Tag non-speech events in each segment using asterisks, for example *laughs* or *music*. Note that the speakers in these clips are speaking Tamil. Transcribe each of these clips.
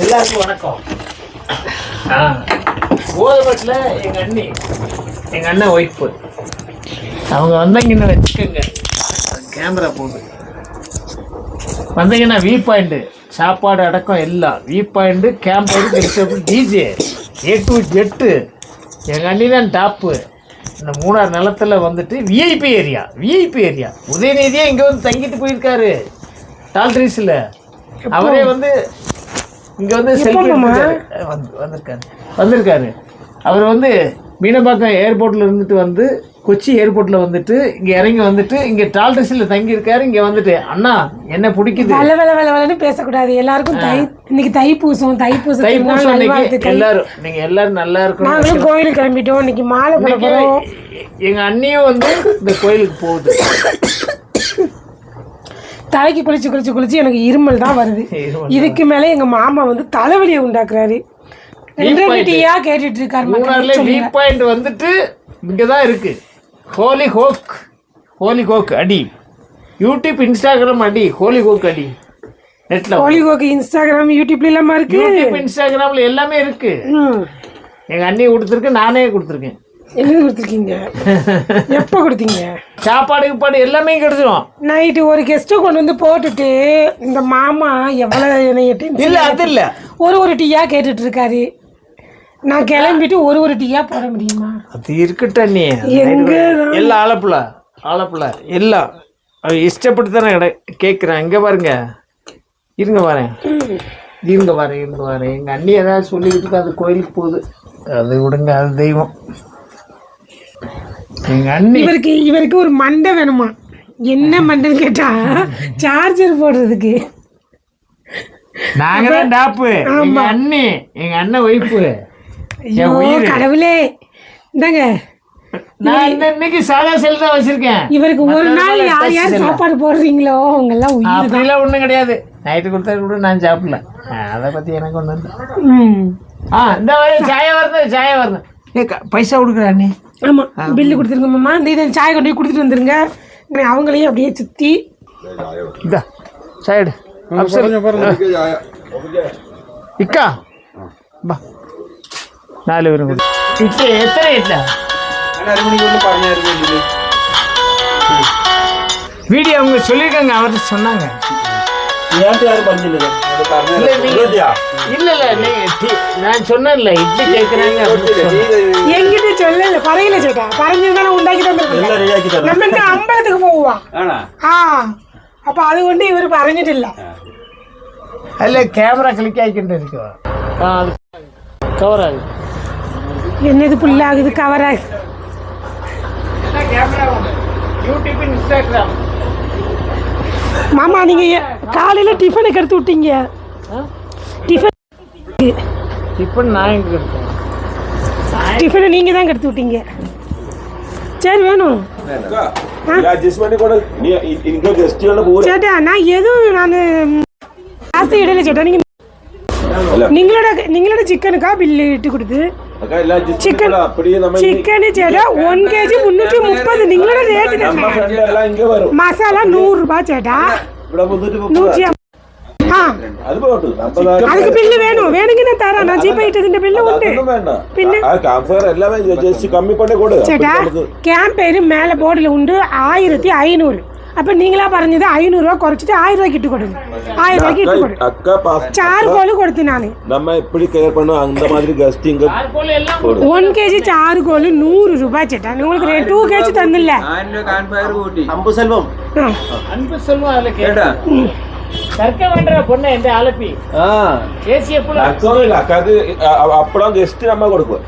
எல்லாருக்கும் வணக்கம். ஆ. கோதபட்டில் எங்கள் அண்ணி எங்கள் அண்ணன் ஒய்ஃபு அவங்க வந்தாங்கன்னா வச்சுக்கோங்க. கேமரா போகுது வந்தீங்கன்னா வியூ பாயிண்ட்டு சாப்பாடு அடக்கம் எல்லாம். வியூ பாயிண்ட்டு கேம்பர் ரிசப்ட் டிஜே ஏ டு ஜெட்டு எங்கள் அண்ணி தான் டாப்பு இந்த மூணாறு நிலத்துல வந்துட்டு விஐபி ஏரியா விஐபி ஏரியா உதயநிதியே இங்கே வந்து தங்கிட்டு போயிருக்காரு. டால்ட்ரிஸில் அவரே வந்து இங்கே வந்து செல்ஃபி வந்திருக்காரு. வந்திருக்காரு. அவர் வந்து மீனம்பாக்கம் ஏர்போர்ட்டில் இருந்துட்டு வந்து கொச்சி ஏர்போர்ட்டில் வந்துட்டு இங்கே இறங்கி வந்துட்டு இங்கே டால்ட்ரிஸில் தங்கியிருக்காரு இங்கே வந்துட்டு. அண்ணா என்ன பிடிக்குது? வள வள வள வளன்னு பேசக்கூடாது. எல்லாருக்கும் தை இன்னைக்கு தைப்பூசம் தைப்பூசம் தைப்பூசம் அன்னைக்கு எல்லாரும் நீங்க எல்லாரும் நல்லா இருக்கணும். நாங்களும் கோயிலுக்கு கிளம்பிட்டோம். இன்னைக்கு மாலை போட இன்னைக்கு போறோம். எங்க அண்ணியும் வந்து இந்த கோயிலுக்கு போகுது. தலைக்கு குளிச்சு குளிச்சு குளிச்சு எனக்கு இருமல் தான் வருது. *laughs* இதுக்கு மேல எங்க மாமா வந்து தலைவலியை உண்டாக்குறாரு. ரெண்டு ரெண்டு டீயா கேட்டுட்டு இருக்காரு வந்துட்டு இங்க தான் இருக்கு. ஹோலி ஹோக் ஹோலி ஹோக் அடி. யூடியூப் இன்ஸ்டாகிராம் அடி. ஹோலி ஹோக் அடி. நெட்ல கோழிகோக்கு இன்ஸ்டாகிராம் யூடியூப்ல இல்லாம இருக்கு. யூடியூப் இன்ஸ்டாகிராம்ல எல்லாமே இருக்கு. எங்க அண்ணி கொடுத்துருக்கு நானே கொடுத்துருக்கேன். என்ன கொடுத்துருக்கீங்க? *laughs* எப்போ கொடுத்தீங்க? சாப்பாடு கீப்பாடு எல்லாமே கிடைச்சிரும் நைட்டு ஒரு கெஸ்ட்டை கொண்டு வந்து போட்டுட்டு இந்த மாமா எவ்வளவு என்னைய tension இல்ல அது இல்ல. ஒரு ஒரு டீயா கேட்டுட்டு இருக்காரு. நான் கிளம்பிட்டு ஒரு ஒரு டீயா போட முடியுமா? அது இருக்கட்டும் நீ. எங்க எல்லாம் ஆலப்புழ ஆலப்புழ எல்லாம். அவ இஷ்டப்பட்டு தானே கடை கேட்குறேன் இங்கே பாருங்க. இருங்க வரேன். இருங்க வரேன் இருங்க வரேன். எங்கள் அண்ணி ஏதாவது சொல்லிக்கிட்டு அது கோயிலுக்கு போகுது. அது விடுங்க அது தெய்வம். இவருக்கு இவருக்கு ஒரு மண்டை வேணுமா? என்ன மண்டைன்னு கேட்டா சார்ஜர் போடுறதுக்கு. நாங்க தான் டாப்பு. எங்க அண்ணி எங்க அண்ணன் ஒய்ஃபு ஐயோ கடவுளே. இந்தாங்க. நான் இன்னைக்கு சாதா செல் தான் வச்சிருக்கேன். இவருக்கு ஒரு நாள் யார் யார் சாப்பாடு போடுறீங்களோ அவங்க எல்லாம் உயிர் அப்படிலாம் ஒன்றும் கிடையாது. நைட்டு கொடுத்தா கூட நான் சாப்பிடல. அதை பற்றி எனக்கு ஒன்று ம். ஆ இந்த வரை சாய வரணும் சாய வரணும் ஏ க- பைசா கொடுக்குறா அண்ணி ஆமா பில்லு கொடுத்துருங்க மாமா இந்த இதை சாய் கொண்டு போய் கொடுத்துட்டு வந்துருங்க நான் அவங்களையும் அப்படியே சுத்தி இதா சைடு இக்கா பா നാല് പേരും കൂടി ഇട്ട് എത്ര ഇട്ട வீடியோ அவங்க சொல்லியிருக்காங்க அவர்கிட்ட சொன்னாங்க இல்ல நீங்க இல்ல இல்ல நீ நான் சொன்னேன்ல இட்லி கேக்குறாங்க என்கிட்ட சொல்லல பறையில சொல்றா பறைஞ்சு தானே உண்டாக்கி தந்துருக்கோம் நம்ம என்ன அம்பலத்துக்கு போவோம். ஆ அப்ப அது கொண்டு இவர் பறஞ்சிட்டு என்னது புல்லாகுது கவர் யூடியூப் இன்ஸ்டாகிராம் மாமா நீங்கள் காலையில் டிஃபனுக்கு எடுத்து விட்டீங்க. டிஃபன் டிஃபன் டிஃபனை நீங்கள் தான் எடுத்து விட்டீங்க. சரி வேணும். சேட்டா நான் எதுவும் நான் ஜாஸ்தி இடையில சேட்டா நீங்கள் நீங்களோட நீங்களோட சிக்கனுக்கா பில்லு இட்டு கொடுத்து? சிக்கன் சிக்கன் சேட்டா ஒன் கேஜி ബില്ല് വേണോ? വേണമെങ്കിൽ ഞാൻ തരാം. ഇട്ടതിന്റെ ബില്ല് ഉണ്ട്. പിന്നെ ചേട്ടാ പേര് മേലെ ബോർഡിൽ ഉണ്ട്. ആയിരത്തി ഐനൂറ് അപ്പൊ നിങ്ങളാ പറഞ്ഞത് അയ്നൂറ് രൂപ കുറച്ചിട്ട് ആയിരം രൂപയ്ക്ക് ഇട്ട് കൊടുക്കും ആയിരം രൂപയ്ക്ക് ഇട്ട് കൊടുക്കും அக்கா பாஸ் ചാറ് കോല് കൊടുത്തു നാന് நம்ம எப்படி கேர் பண்ணோம் அந்த மாதிரி கஸ்ட் இங்க അതുപോലെ എല്ലാം ஒன் கேஜி சாறு கோல் நூறு ரூபாய் சேட்டா உங்களுக்கு டூ கேஜி தந்தில்ல അമ്പു സെൽവം ஆ. அன்பு செல்வம் அதில் கேட்டா கற்க வேண்ட பொண்ணை எந்த அலப்பி ஏசி எப்போ അക്കൊന്നുമില്ല അക്കാക്ക് അപ്പഴും ഗസ്റ്റ് നമ്മ കൊടുക്കും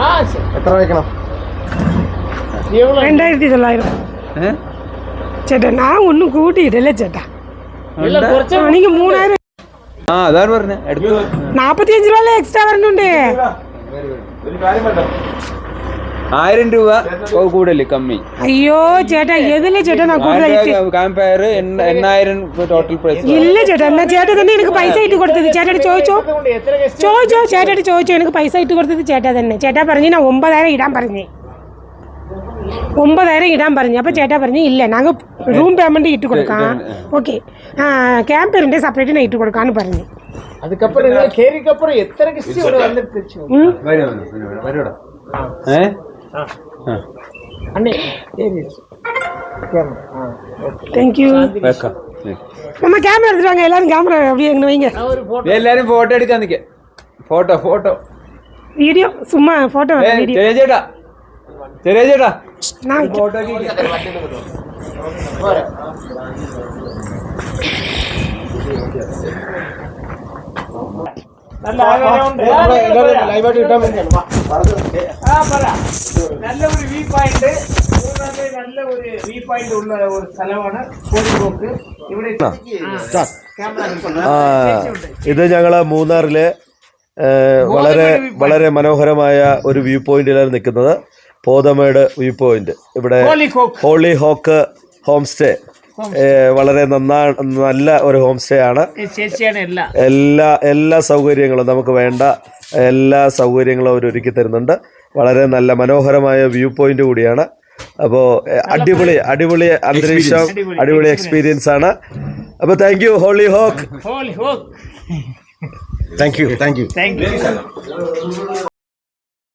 ஆ சரி എത്ര വയ്ക്കണം எவ்வளோ ரெண்டாயிரத்தி தொள்ளாயிரம் ചേട്ടാ ഞാൻ ഒന്നും കൂട്ടിയിട്ടല്ലേ ചേട്ടാ. എനിക്ക് മൂന്നായിരം ആ അതാണ് പറഞ്ഞ. എക്സ്ട്രാ വരണുണ്ട് ആയിരം രൂപ കൂടുതൽ കമ്മി. അയ്യോ ചേട്ടാ ഏതല്ലേ ചേട്ടാ എണ്ണായിരം ടോട്ടൽ പ്രൈസ് ഇല്ല ചേട്ടാ എന്നാ ചേട്ടാ തന്നെ എനിക്ക് പൈസ ഇട്ട് കൊടുത്തത്. ചേട്ടാ ചോദിച്ചോ? ചോദിച്ചോ ചേട്ടാ ചോദിച്ചോ എനിക്ക് പൈസ ഇട്ട് കൊടുത്തത് ചേട്ടാ തന്നെ. ചേട്ടാ പറഞ്ഞു ഞാൻ ഒമ്പതായിരം ഇടാൻ പറഞ്ഞേ. ஒன்பதாயிரம் இடாம பாருங்க அப்போ சேட்டா பாருங்க இல்லை நாங்கள் ரூம் பேமெண்ட் இட்டு கொடுக்கோம் ஓகே கேம்ப் இருந்தே செப்பரேட்டு நான் இட்டு கொடுக்கான்னு பாருங்க அதுக்கப்புறம் கேரிக்கு அப்புறம் எத்தனை கிஸ்டி ஒரு தேங்க்யூ വെക്കാം നമ്മ ക്യാമറ എടുത്തിട്ട് വാങ്ങ എല്ലാരും ക്യാമറ அப்படியே எங்க வைங்க എല്ലാരും ഫോട്ടോ എടുക്കാൻ നിൽക്കുക ഫോട്ടോ ഫോട്ടോ വീഡിയോ സുമ്മാ ഫോട്ടോ വീഡിയോ ചേട്ടാ ചെറിയ ചേട്ടാ. നല്ല ഒരു വ്യൂ പോയിന്റ് നല്ല ഒരു വ്യൂ പോയിന്റ് ഉള്ള ഒരു സ്ഥലമാണ് കോഴിക്കോക്ക് ഇവിടെ ഇത് ഞങ്ങൾ മൂന്നാറിലെ വളരെ വളരെ മനോഹരമായ ഒരു വ്യൂ പോയിന്റിലാണ് നിൽക്കുന്നത്. Pothamedu view point. ഇവിടെ ഹോളി ഹോക്ക് ഹോം സ്റ്റേ വളരെ നന്നാ നല്ല ഒരു ഹോം സ്റ്റേ ആണ്. എല്ലാ. എല്ലാ സൗകര്യങ്ങളും നമുക്ക് വേണ്ട. എല്ലാ സൗകര്യങ്ങളും അവർ ഒരുക്കി തരുന്നുണ്ട്. വളരെ നല്ല മനോഹരമായ വ്യൂ പോയിന്റ് കൂടിയാണ്. അപ്പോൾ അടിപൊളി അടിപൊളി അന്തരീക്ഷം അടിപൊളി എക്സ്പീരിയൻസ് ആണ്. അപ്പോൾ thank you hollyhock hollyhock thank you thank you thank you